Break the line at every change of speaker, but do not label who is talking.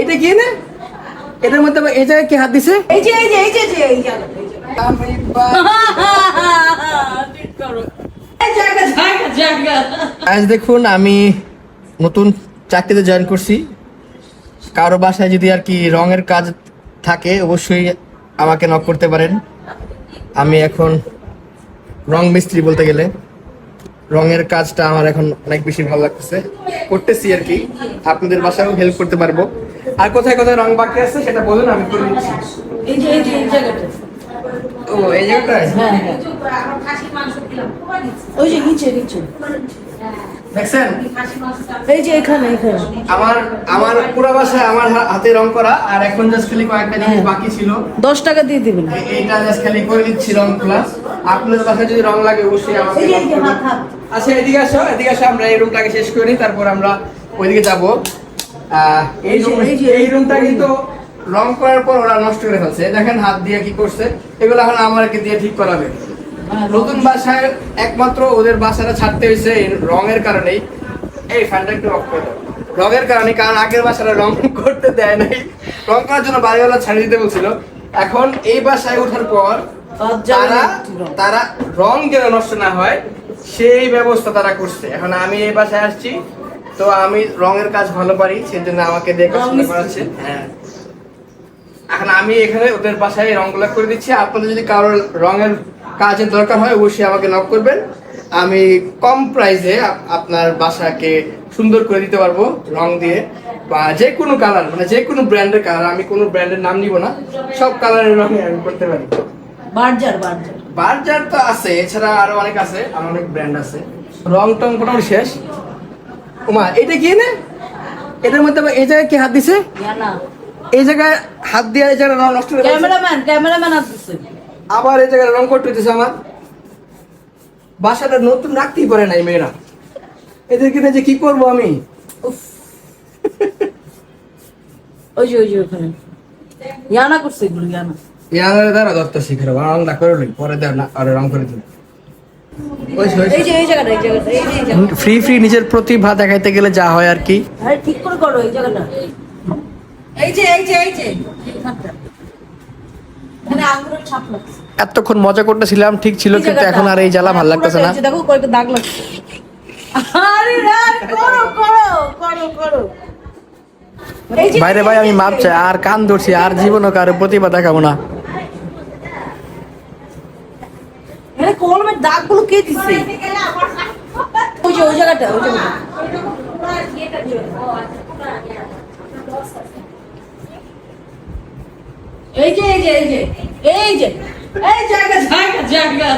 এটা কি না এটার মধ্যে এই জায়গায় কি হাত দিছে?
এই যে এই যে এই যে এই যে।
আজ দেখুন আমি নতুন চাকরিতে জয়েন করছি। কারও বাসায় যদি আর কি রঙের কাজ থাকে অবশ্যই আমাকে নক করতে পারেন। আমি এখন রং মিস্ত্রি বলতে গেলে। রঙের কাজটা আমার এখন অনেক বেশি ভালো লাগতেছে। করতেছি আর কি। আপনাদের বাসায়ও হেল্প করতে পারব। আর কোথায় কোথায় রং বাকি আছে সেটা বলুন আমি করে দিচ্ছি।
এই যে এই যে এই জায়গাটা।
ও এই জায়গাটা
হ্যাঁ হ্যাঁ। ওই যে নিচে নিচে।
দেখছেন?
এই যে এখানে এখানে।
আমার আমার পুরো বাসায় আমার হাতে রং করা আর এখন জাস্ট খালি কয়েকটা জিনিস
হ্যাঁ।
বাকি ছিল।
দশ টাকা দিয়ে দিবেন।
এইটা জাস্ট খালি করে দিচ্ছি রং প্লাস বাসায় যদি রং লাগে অবশ্যই আমাকে। আচ্ছা এদিকে আসো এদিকে আসো আমরা এই রুমটাকে শেষ করে নিই তারপর আমরা ওইদিকে যাব। এই
এই
রুমটা কিন্তু রং করার পর ওরা নষ্ট করে ফেলছে। দেখেন হাত দিয়ে কি করছে। এগুলো এখন আমাকে দিয়ে ঠিক করাবে। নতুন বাসায় একমাত্র ওদের বাসাটা ছাড়তে হয়েছে রঙের কারণেই। এই ফ্যানটা একটু অফ করে দাও। রঙের কারণে কারণ আগের বাসাটা রং করতে দেয় নাই। রং করার জন্য বাড়িওয়ালা ছাড়িয়ে দিতে বলছিল। এখন এই বাসায় ওঠার পর তারা
রং।
তারা রং যেন নষ্ট না হয় সেই ব্যবস্থা তারা করছে। এখন আমি এই বাসায় আসছি তো আমি রঙের কাজ ভালো পারি সেজন্য আমাকে দিয়ে কাজ
রং
শুরু
মিস্ত্রি।
করাচ্ছে হ্যাঁ। এখন আমি এখানে ওদের বাসায় রংগুলো করে দিচ্ছি। আপনাদের যদি কারোর রঙের কাজের দরকার হয় অবশ্যই আমাকে নক করবেন। আমি কম প্রাইসে আপনার বাসাকে সুন্দর করে দিতে পারব রং দিয়ে বা যে কোনো কালার মানে যে কোনো ব্র্যান্ডের কালার আমি কোনো ব্র্যান্ডের নাম নিব না সব কালারের রঙে আমি করতে পারি।
Berger Berger.
বার্জার তো আছে এছাড়া আরও অনেক আছে আমার অনেক ব্র্যান্ড আছে। রং টং মোটামুটি শেষ। ওমা এটা কি না এটার মধ্যে এই জায়গায় কি হাত দিছে? এই জায়গায় হাত দিয়ে এই জায়গায় রং নষ্ট
ক্যামেরাম্যান ক্যামেরাম্যান আসছে
আবার এই জায়গায় রং করতে হইতেছে আমার। বাসাটা নতুন রাখতেই পারে নাই মেয়েরা। এদেরকে যে কি করব আমি?
উফ। ওই যে ওই যে ওখানে। ইয়ানা করছে এগুলো ইয়ানা।
ইয়াদের দ্বারা দত্ত শিখে রংটা করে লই। পরে দেয় না আর রং করে
জায়গাটা
ফ্রি ফ্রি নিজের প্রতিভা দেখাইতে গেলে যা হয় আর কি।
ঠিক করে করো এই জায়গাটা। এই যে এই যে এই যে এইখানটা। এখানে আঙুলের ছাপ লাগছে
এতক্ষণ মজা করতেছিলাম ঠিক ছিল কিন্তু এখন আর এই জ্বালা ভালো লাগতেছে না।
পুরোটা এই যে দেখো কয়েকটা দাগ লাগছে। আরে করো করো করো করো।
বাইরে ভাই আমি মাপ চাই আর কান ধরছি আর জীবনও কারও প্রতিভা দেখাবো না।
কলমের দাগগুলো কে দিছে? ওই যে ওই জায়গাটা ওই জায়গাটা। এই যে এই যে এই যে। এই যে এই জায়গা জায়গা জায়গা।